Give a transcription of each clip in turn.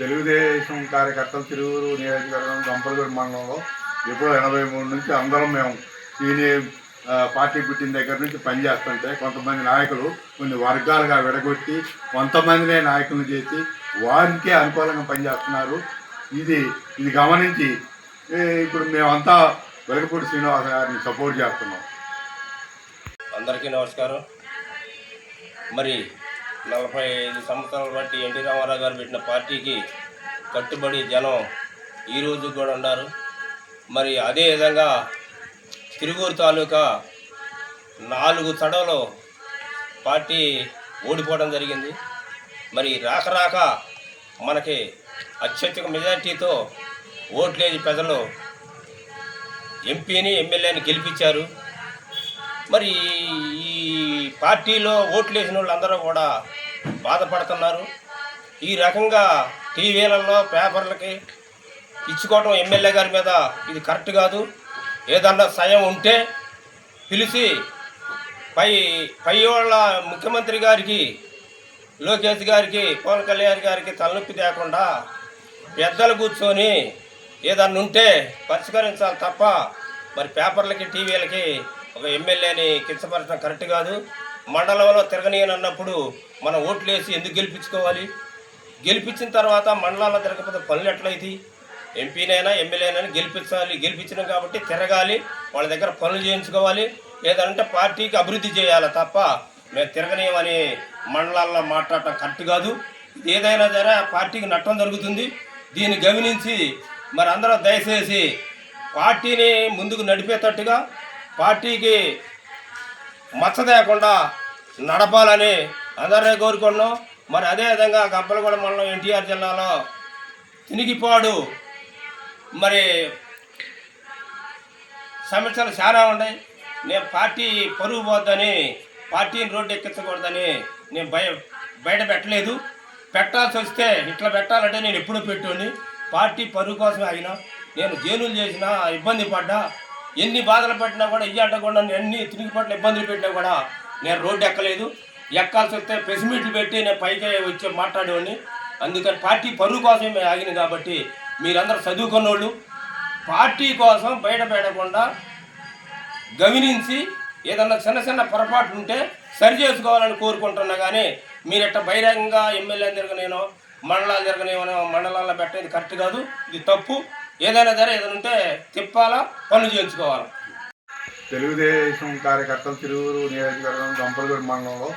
తెలుగుదేశం కార్యకర్తలు తిరువురు నియోజకవర్గం గంపలగూడి మండలంలో ఎప్పుడో ఎనభై మూడు నుంచి అందరం మేము ఈయన పార్టీ పుట్టిన దగ్గర నుంచి పనిచేస్తుంటే కొంతమంది నాయకులు కొన్ని వర్గాలుగా విడగొట్టి కొంతమందినే నాయకులు చేసి వారికే అనుకూలంగా పనిచేస్తున్నారు ఇది ఇది గమనించి ఇప్పుడు మేమంతా వెలగపూడి శ్రీనివాస గారిని సపోర్ట్ చేస్తున్నాం. అందరికీ నమస్కారం. మరి నలభై ఐదు సంవత్సరాలు బట్టి ఎన్టీ రామారావు గారు పెట్టిన పార్టీకి కట్టుబడి జనం ఈ రోజు కూడా ఉన్నారు. మరి అదే విధంగా తిరుగూరు తాలూకా నాలుగు తడవలో పార్టీ ఓడిపోవడం జరిగింది. మరి రాక రాక మనకి అత్యధిక మెజార్టీతో ఓట్లేని ప్రజలు ఎంపీని ఎమ్మెల్యేని గెలిపించారు. మరి ఈ పార్టీలో ఓట్లు వేసిన వాళ్ళందరూ కూడా బాధపడుతున్నారు. ఈ రకంగా టీవీలలో పేపర్లకి ఇచ్చుకోవటం ఎమ్మెల్యే గారి మీద ఇది కరెక్ట్ కాదు. ఏదన్నా సయం ఉంటే పిలిచి పై పై వాళ్ళ ముఖ్యమంత్రి గారికి లోకేష్ గారికి పవన్ కళ్యాణ్ గారికి తలనొప్పి తేకుండా పెద్దలు కూర్చొని ఏదన్నా ఉంటే పరిష్కరించాలి తప్ప మరి పేపర్లకి టీవీలకి ఒక ఎమ్మెల్యేని కించపరచడం కరెక్ట్ కాదు. మండలంలో తిరగనీయనన్నప్పుడు మనం ఓట్లు వేసి ఎందుకు గెలిపించుకోవాలి? గెలిపించిన తర్వాత మండలాల్లో తిరగకపోతే పనులు ఎట్లయితాయి? ఎంపీనైనా ఎమ్మెల్యేనైనా గెలిపించాలి. గెలిపించడం కాబట్టి తిరగాలి. వాళ్ళ దగ్గర పనులు చేయించుకోవాలి. లేదంటే పార్టీకి అభివృద్ధి చేయాలి తప్ప మేము తిరగనీయమని మండలాల్లో మాట్లాడటం కరెక్ట్ కాదు. ఏదైనా సరే పార్టీకి నష్టం జరుగుతుంది. దీన్ని గమనించి మరి అందరూ దయచేసి పార్టీని ముందుకు నడిపేటట్టుగా పార్టీకి మచ్చదేకుండా నడపాలని అందరినీ కోరుకున్నాం మరి అదేవిధంగా గబ్బలగూడ మండలం ఎన్టీఆర్ జిల్లాలో తినిగిపాడు. మరి సమస్యలు చాలా ఉన్నాయి. నేను పార్టీ పరుగు పోద్దని పార్టీని రోడ్డు ఎక్కించకూడదని నేను భయ బయట పెట్టలేదు. పెట్టాల్సి వస్తే ఇట్లా పెట్టాలంటే నేను ఎప్పుడూ పెట్టుని. పార్టీ పరుగు కోసమే అయినా నేను జైలులు చేసినా ఇబ్బంది పడ్డా ఎన్ని బాధలు పెట్టినా కూడా ఇయ్యాట కూడా ఎన్ని తిరిగి పట్ల ఇబ్బందులు పెట్టినా కూడా నేను రోడ్డు ఎక్కలేదు. ఎక్కాల్సి వస్తే ప్రెస్ పెట్టి నేను పైకి వచ్చి మాట్లాడేవాడిని. అందుకని పార్టీ పరువు కోసమే ఆగింది కాబట్టి మీరందరూ చదువుకున్నోళ్ళు పార్టీ కోసం బయట పెట్టకుండా గమనించి ఏదన్నా చిన్న చిన్న పొరపాటు ఉంటే సరి చేసుకోవాలని కోరుకుంటున్నా కానీ మీరు ఎట్ట బహిరంగంగా ఎమ్మెల్యే జరగనేనో మండలాలు జరగనేమో మండలాల్లో పెట్టేది కరెక్ట్ కాదు. ఇది తప్పు. ఏదైనా సరే ఏదైనా ఉంటే తిప్పాలా పనులు చేయించుకోవాలా. తెలుగుదేశం కార్యకర్తలు తిరువురు నియోజకవర్గం గంపలగూడి మండలంలో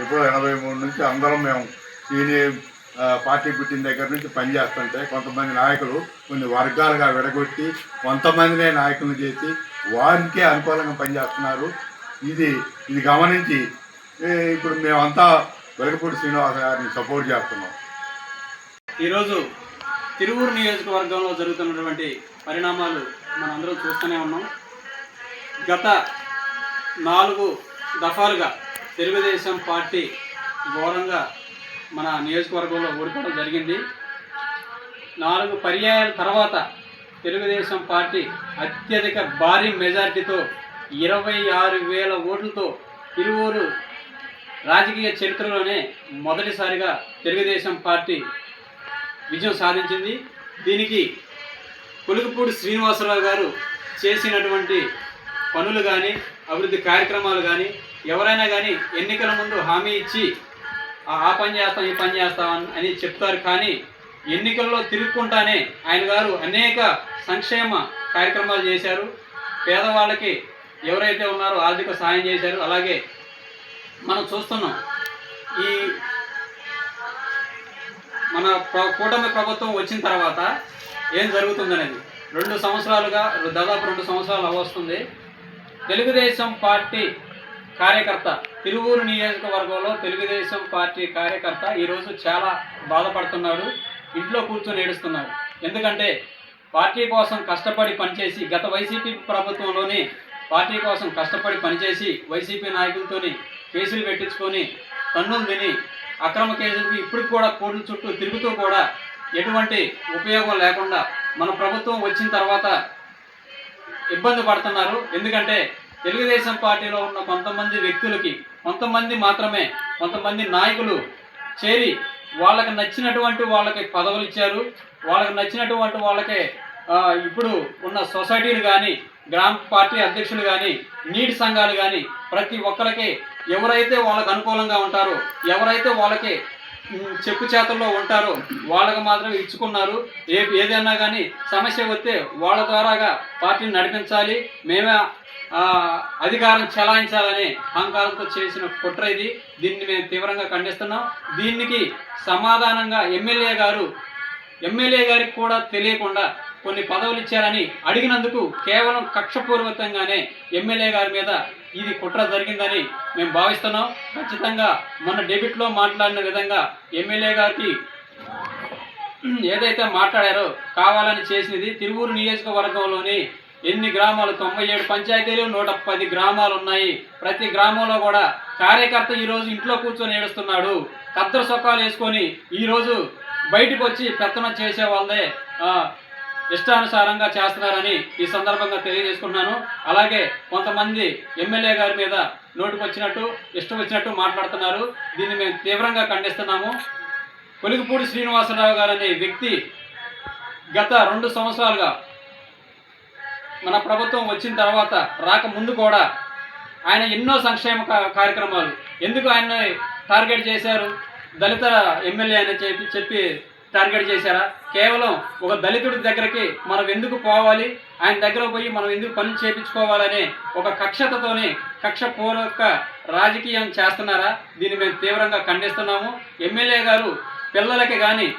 ఎప్పుడో ఎనభై మూడు నుంచి అందరం మేము సీనియర్ ఆ, పార్టీ పుట్టిన దగ్గర నుంచి పనిచేస్తుంటే కొంతమంది నాయకులు కొన్ని వర్గాలుగా విడగొట్టి కొంతమందినే నాయకులను చేసి వారికే అనుకూలంగా పనిచేస్తున్నారు ఇది ఇది గమనించి ఇప్పుడు మేమంతా వెలగపూడి శ్రీనివాస గారిని సపోర్ట్ చేస్తున్నాం. ఈరోజు తిరువూరు నియోజకవర్గంలో జరుగుతున్నటువంటి పరిణామాలు మనందరం చూస్తూనే ఉన్నాం. గత నాలుగు దఫాలుగా తెలుగుదేశం పార్టీ ఘోరంగా మన నియోజకవర్గంలో ఓడిపోవడం జరిగింది. నాలుగు పర్యాయాల తర్వాత తెలుగుదేశం పార్టీ అత్యధిక భారీ మెజార్టీతో ఇరవై ఆరు వేల ఓట్లతో తిరువూరు రాజకీయ చరిత్రలోనే మొదటిసారిగా తెలుగుదేశం పార్టీ విజయం సాధించింది. దీనికి కొలుగుపూడి శ్రీనివాసరావు గారు చేసినటువంటి పనులు కానీ అభివృద్ధి కార్యక్రమాలు కానీ ఎవరైనా కానీ ఎన్నికల ముందు హామీ ఇచ్చి "ఆ పని చేస్తాం ఈ పని చేస్తాం అని- అని చెప్తారు. కానీ ఎన్నికల్లో తిరుగుకుంటానే ఆయన గారు అనేక సంక్షేమ కార్యక్రమాలు చేశారు. పేదవాళ్ళకి ఎవరైతే ఉన్నారో ఆర్థిక సాయం చేశారు. అలాగే మనం చూస్తున్నాం ఈ మన కూటమి ప్రభుత్వం వచ్చిన తర్వాత ఏం జరుగుతుందనేది. రెండు సంవత్సరాలుగా దాదాపు రెండు సంవత్సరాలు అవస్తుంది. తెలుగుదేశం పార్టీ కార్యకర్త తిరువూరు నియోజకవర్గంలో తెలుగుదేశం పార్టీ కార్యకర్త ఈరోజు చాలా బాధపడుతున్నాడు ఇంట్లో కూర్చొని ఏడుస్తున్నాడు. ఎందుకంటే పార్టీ కోసం కష్టపడి పనిచేసి గత వైసీపీ ప్రభుత్వంలోని పార్టీ కోసం కష్టపడి పనిచేసి వైసీపీ నాయకులతోని కేసులు పెట్టించుకొని కన్నులు తిని అక్రమ కేసులకు ఇప్పటికి కూడా కోర్టుల చుట్టూ తిరుగుతూ కూడా ఎటువంటి ఉపయోగం లేకుండా మన ప్రభుత్వం వచ్చిన తర్వాత ఇబ్బంది పడుతున్నారు. ఎందుకంటే తెలుగుదేశం పార్టీలో ఉన్న కొంతమంది వ్యక్తులకి కొంతమంది మాత్రమే కొంతమంది నాయకులు చేరి వాళ్ళకి నచ్చినటువంటి వాళ్ళకి పదవులు ఇచ్చారు. వాళ్ళకి నచ్చినటువంటి వాళ్ళకే ఇప్పుడు ఉన్న సొసైటీలు కానీ గ్రామ పార్టీ అధ్యక్షులు కానీ నీటి సంఘాలు కానీ ప్రతి ఒక్కరికి ఎవరైతే వాళ్ళకి అనుకూలంగా ఉంటారో ఎవరైతే వాళ్ళకి చెప్పు చేతల్లో ఉంటారో వాళ్ళకి మాత్రం ఇచ్చుకున్నారు. ఏ ఏదైనా కానీ సమస్య వస్తే వాళ్ళ ద్వారాగా పార్టీని నడిపించాలి. మేమే అధికారం చెలాయించాలని అహంకారంతో చేసిన కుట్ర ఇది. దీన్ని మేము తీవ్రంగా ఖండిస్తున్నాం. దీనికి సమాధానంగా ఎమ్మెల్యే గారు ఎమ్మెల్యే గారికి కూడా తెలియకుండా కొన్ని పదవులు ఇచ్చారని అడిగినందుకు కేవలం కక్షపూర్వకంగానే ఎమ్మెల్యే గారి మీద ఇది కుట్ర జరిగిందని మేము భావిస్తున్నాం. ఖచ్చితంగా మన డెబిట్లో మాట్లాడిన విధంగా ఎమ్మెల్యే గారికి ఏదైతే మాట్లాడారో కావాలని చేసినది తిరువూరు నియోజకవర్గంలోని ఎన్ని గ్రామాలు? తొంభై ఏడు పంచాయతీలు నూట పది గ్రామాలు ఉన్నాయి. ప్రతి గ్రామంలో కూడా కార్యకర్త ఈరోజు ఇంట్లో కూర్చొని ఏడుస్తున్నాడు. కద్దరు సొక్కాలు వేసుకొని ఈరోజు బయటకు వచ్చి పెత్తనం చేసే వాళ్ళే ఇష్టానుసారంగా చేస్తున్నారని ఈ సందర్భంగా తెలియజేసుకున్నాను అలాగే కొంతమంది ఎమ్మెల్యే గారి మీద నోటుకు వచ్చినట్టు ఇష్టం వచ్చినట్టు మాట్లాడుతున్నారు. దీన్ని మేము తీవ్రంగా ఖండిస్తున్నాము. కొలిగిపూడి శ్రీనివాసరావు గారు అనే వ్యక్తి గత రెండు సంవత్సరాలుగా మన ప్రభుత్వం వచ్చిన తర్వాత రాకముందు కూడా ఆయన ఎన్నో సంక్షేమ కార్యక్రమాలు. ఎందుకు ఆయన టార్గెట్ చేశారు? దళిత ఎమ్మెల్యే అని చెప్పి చెప్పి టార్గెట్ చేశారా? కేవలం ఒక దళితుడి దగ్గరికి మనం ఎందుకు పోవాలి? ఆయన దగ్గర పోయి మనం ఎందుకు పనులు చేపించుకోవాలనే ఒక కక్షతతోనే కక్షపూర్వక రాజకీయం చేస్తున్నారా? దీన్ని మేము తీవ్రంగా ఖండిస్తున్నాము. ఎమ్మెల్యే గారు పిల్లలకి కానీ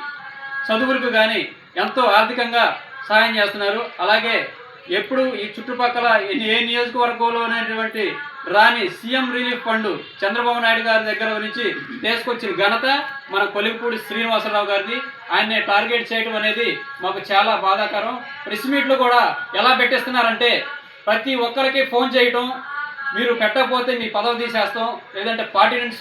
చదువులకు కానీ ఎంతో ఆర్థికంగా సహాయం చేస్తున్నారు. అలాగే ఎప్పుడు ఈ చుట్టుపక్కల ఏ నియోజకవర్గంలో ఉన్నటువంటి రాని CM relief fund Chandrababu Naidu గారి దగ్గర నుంచి తీసుకొచ్చిన ఘనత మన కొలిపూడి శ్రీనివాసరావు గారిది. ఆయన్ని టార్గెట్ చేయడం అనేది మాకు చాలా బాధాకరం. ప్రెస్ మీట్లు కూడా ఎలా పెట్టేస్తున్నారంటే ప్రతి ఒక్కరికి ఫోన్ చేయటం మీరు పెట్టకపోతే మీ పదవి తీసేస్తాం లేదంటే పార్టీ నుంచి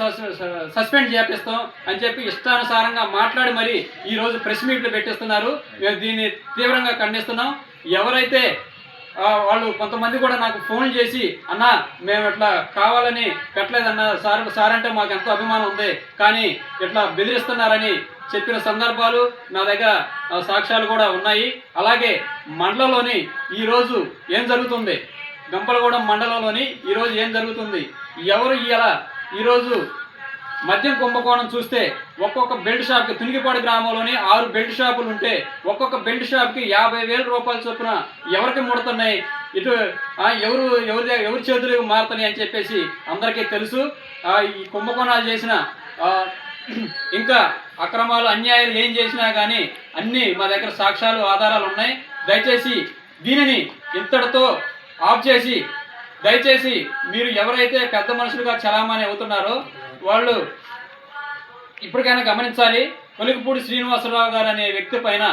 సస్పెండ్ చేపిస్తాం అని చెప్పి ఇష్టానుసారంగా మాట్లాడి మరి ఈరోజు ప్రెస్ మీట్లు పెట్టిస్తున్నారు. మేము దీన్ని తీవ్రంగా ఖండిస్తున్నాం. ఎవరైతే వాళ్ళు కొంతమంది కూడా నాకు ఫోన్ చేసి అన్న మేము ఇట్లా కావాలని పెట్టలేదన్న సార్ సార్ అంటే మాకు ఎంతో అభిమానం ఉంది కానీ ఇట్లా బెదిరిస్తున్నారని చెప్పిన సందర్భాలు నా దగ్గర సాక్ష్యాలు కూడా ఉన్నాయి. అలాగే మండలంలోని ఈరోజు ఏం జరుగుతుంది? గంపలగూడెం మండలంలోని ఈరోజు ఏం జరుగుతుంది? ఎవరు ఇలా ఈరోజు మద్యం కుంభకోణం చూస్తే ఒక్కొక్క బెల్ట్ షాప్కి తునిగిపాడు గ్రామంలోని ఆరు బెల్ట్ షాపులు ఉంటే ఒక్కొక్క బెల్ట్ షాప్కి యాభై వేల రూపాయలు చొప్పున ఎవరికి ముడుతున్నాయి? ఇటు ఎవరు ఎవరి ఎవరి చేతులకు మారుతున్నాయి అని చెప్పేసి అందరికీ తెలుసు. ఈ కుంభకోణాలు చేసిన ఇంకా అక్రమాలు అన్యాయాలు ఏం చేసినా కానీ అన్నీ మా దగ్గర సాక్ష్యాలు ఆధారాలు ఉన్నాయి. దయచేసి దీనిని ఇంతటితో ఆఫ్ చేసి దయచేసి మీరు ఎవరైతే పెద్ద మనుషులుగా చలామణి అవుతున్నారో వాళ్ళు ఇప్పటికైనా గమనించాలి. కొలికపూడి శ్రీనివాసరావు గారు అనే వ్యక్తి పైన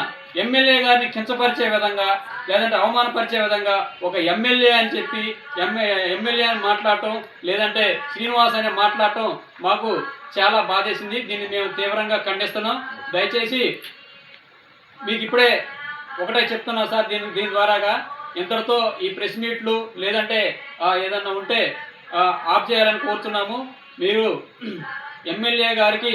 ఎమ్మెల్యే గారిని కించపరిచే విధంగా లేదంటే అవమానపరిచే విధంగా ఒక ఎమ్మెల్యే అని చెప్పి ఎమ్మె ఎమ్మెల్యే అని మాట్లాడటం లేదంటే శ్రీనివాస్ అని మాట్లాడటం మాకు చాలా బాధేసింది. దీన్ని మేము తీవ్రంగా ఖండిస్తున్నాం. దయచేసి మీకు ఇప్పుడే ఒకటే చెప్తున్నా సార్ దీని దీని ద్వారాగా ఇంతటితో ఈ ప్రెస్ మీట్లు లేదంటే ఏదన్నా ఉంటే ఆఫ్ చేయాలని కోరుతున్నాము మీరు ఎమ్మెల్యే గారికి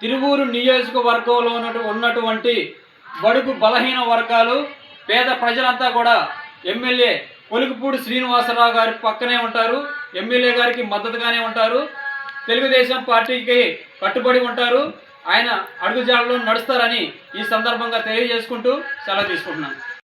తిరువూరు నియోజకవర్గంలో ఉన్నటు ఉన్నటువంటి బడుగు బలహీన వర్గాలు పేద ప్రజలంతా కూడా ఎమ్మెల్యే కొలుకుపూడి శ్రీనివాసరావు గారి పక్కనే ఉంటారు. ఎమ్మెల్యే గారికి మద్దతుగానే ఉంటారు. తెలుగుదేశం పార్టీకి కట్టుబడి ఉంటారు. ఆయన అడుగుజాడలో నడుస్తారని ఈ సందర్భంగా తెలియజేసుకుంటూ సెలవు తీసుకుంటున్నాను.